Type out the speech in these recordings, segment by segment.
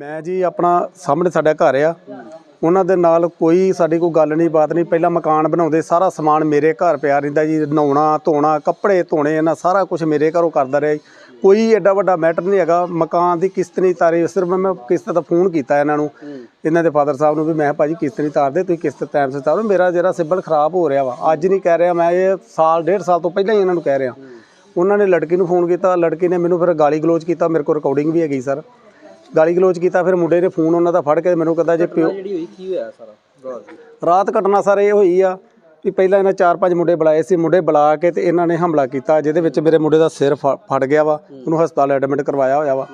ਮੈਂ ਜੀ ਆਪਣਾ ਸਾਹਮਣੇ ਸਾਡਾ ਘਰ ਆ। ਉਹਨਾਂ ਦੇ ਨਾਲ ਕੋਈ ਸਾਡੀ ਕੋਈ ਗੱਲ ਨਹੀਂ, ਬਾਤ ਨਹੀਂ। ਪਹਿਲਾਂ ਮਕਾਨ ਬਣਾਉਂਦੇ, ਸਾਰਾ ਸਮਾਨ ਮੇਰੇ ਘਰ ਪਿਆ ਰਹਿੰਦਾ ਜੀ। ਨਹਾਉਣਾ, ਧੋਣਾ, ਕੱਪੜੇ ਧੋਣੇ, ਇਹਨਾਂ ਸਾਰਾ ਕੁਝ ਮੇਰੇ ਘਰੋਂ ਕਰਦਾ ਰਿਹਾ ਜੀ। ਕੋਈ ਐਡਾ ਵੱਡਾ ਮੈਟਰ ਨਹੀਂ ਹੈਗਾ। ਮਕਾਨ ਦੀ ਕਿਸ਼ਤ ਨਹੀਂ ਤਾਰੀ, ਸਿਰਫ ਮੈਂ ਕਿਸ਼ਤ ਦਾ ਫੋਨ ਕੀਤਾ ਇਹਨਾਂ ਨੂੰ। ਇਹਨਾਂ ਦੇ ਫਾਦਰ ਸਾਹਿਬ ਨੂੰ ਵੀ ਮੈਂ ਕਿਹਾ, ਭਾਜੀ, ਕਿਸ਼ਤ ਨਹੀਂ ਤਾਰਦੇ, ਤੁਸੀਂ ਕਿਸ਼ਤ ਟਾਈਮ ਸਿਰ ਤਾਰੋ। ਮੇਰਾ ਜਿਹੜਾ ਸਿਬਲ ਖਰਾਬ ਹੋ ਰਿਹਾ ਵਾ, ਅੱਜ ਨਹੀਂ ਕਹਿ ਰਿਹਾ ਮੈਂ, ਇਹ ਸਾਲ, ਡੇਢ ਸਾਲ ਤੋਂ ਪਹਿਲਾਂ ਹੀ ਇਹਨਾਂ ਨੂੰ ਕਹਿ ਰਿਹਾ। ਉਹਨਾਂ ਨੇ ਲੜਕੀ ਨੂੰ ਫੋਨ ਕੀਤਾ। ਲੜਕੀ ਨੇ ਮੈਨੂੰ ਫਿਰ ਗਾਲੀ ਗਲੋਚ ਕੀਤਾ। ਮੇਰੇ ਕੋਲ ਰਿਕਾਰਡਿੰਗ ਵੀ ਹੈਗੀ, ਸਰ। ਗਾਲੀ ਗਲੋਚ ਕੀਤਾ ਫਿਰ ਮੁੰਡੇ ਨੇ ਫੋਨ ਉਹਨਾਂ ਦਾ ਫੜ ਕੇ ਮੈਨੂੰ ਕਹਿੰਦਾ ਜੇ ਪਿਓ ਜਿਹੜੀ ਹੋਈ ਕੀ ਹੋਇਆ ਸਾਰਾ? ਰਾਤ ਦੀ ਰਾਤ ਘਟਨਾ ਸਰ ਇਹ ਹੋਈ ਆ ਵੀ ਪਹਿਲਾਂ ਇਹਨਾਂ ਚਾਰ ਪੰਜ ਮੁੰਡੇ ਬੁਲਾਏ ਸੀ ਮੁੰਡੇ ਬੁਲਾ ਕੇ ਤੇ ਇਹਨਾਂ ਨੇ ਹਮਲਾ ਕੀਤਾ ਜਿਹਦੇ ਵਿੱਚ ਮੇਰੇ ਮੁੰਡੇ ਦਾ ਸਿਰ ਫ- ਫਟ ਗਿਆ ਵਾ ਉਹਨੂੰ ਹਸਪਤਾਲ ਐਡਮਿਟ ਕਰਵਾਇਆ ਹੋਇਆ ਵਾ।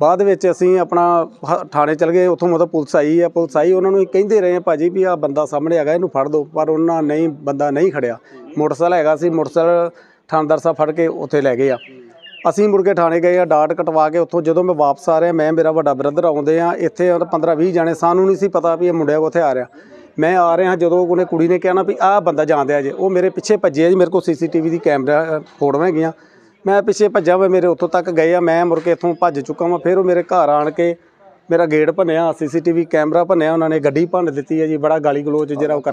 ਬਾਅਦ ਵਿੱਚ ਅਸੀਂ ਆਪਣਾ ਹ- ਥਾਣੇ ਚਲ ਗਏ ਉੱਥੋਂ ਮਤਲਬ ਪੁਲਿਸ ਆਈ ਆ ਪੁਲਿਸ ਆਈ ਉਹਨਾਂ ਨੂੰ ਕਹਿੰਦੇ ਰਹੇ ਆ ਭਾਜੀ ਵੀ ਆ ਬੰਦਾ ਸਾਹਮਣੇ ਹੈਗਾ ਇਹਨੂੰ ਫੜ ਦਿਓ ਪਰ ਉਹਨਾਂ ਨਹੀਂ ਬੰਦਾ ਨਹੀਂ ਖੜਿਆ। ਮੋਟਰਸਾਈਕਲ ਹੈਗਾ ਸੀ ਮੋਟਰਸਾਈਕਲ ਥਾਣੇਦਾਰ ਸਾਹਿਬ ਫੜ ਕੇ ਉੱਥੇ ਲੈ ਗਏ ਆ। ਅਸੀਂ ਮੁੜ ਕੇ ਥਾਣੇ ਗਏ ਆ, ਡਾਟ ਕਟਵਾ ਕੇ ਉੱਥੋਂ ਜਦੋਂ ਮੈਂ ਵਾਪਸ ਆ ਰਿਹਾ, ਮੈਂ ਮੇਰਾ ਵੱਡਾ ਬ੍ਰਦਰ ਆਉਂਦੇ ਆ, ਇੱਥੇ 15 20 ਜਾਣੇ, ਸਾਨੂੰ ਨਹੀਂ ਸੀ ਪਤਾ ਵੀ ਇਹ ਮੁੰਡਿਆ ਉੱਥੇ ਆ ਰਿਹਾ। ਮੈਂ ਆ ਰਿਹਾ ਜਦੋਂ ਉਹਨੇ ਕੁੜੀ ਨੇ ਕਿਹਾ ਨਾ ਵੀ ਆਹ ਬੰਦਾ ਜਾਂਦੇ ਆ ਜੇ, ਉਹ ਮੇਰੇ ਪਿੱਛੇ ਭੱਜਿਆ ਜੀ, ਮੇਰੇ ਕੋਲ ਸੀਸੀਟੀਵੀ ਦੀ ਕੈਮਰਾ ਫੋਟੋਆਂ ਹੈਗੀਆਂ। ਮੈਂ ਪਿੱਛੇ ਭੱਜਾ ਵਾ ਮੇਰੇ ਉੱਥੋਂ ਤੱਕ ਗਏ ਆ, ਮੈਂ ਮੁੜ ਕੇ ਇੱਥੋਂ ਭੱਜ ਚੁੱਕਾ ਵਾਂ, ਫਿਰ ਉਹ ਮੇਰੇ ਘਰ ਆਣ ਕੇ ਮੇਰਾ ਗੇਟ ਭੰਨਿਆ, ਸੀਸੀਟੀਵੀ ਕੈਮਰਾ ਭੰਨਿਆ, ਉਹਨਾਂ ਨੇ ਗੱਡੀ ਭੰਨ ਦਿੱਤੀ ਹੈ ਜੀ, ਬੜਾ ਗਾਲੀ ਗਲੋਚ ਜਿਹੜਾ ਉਹ ਕਰ-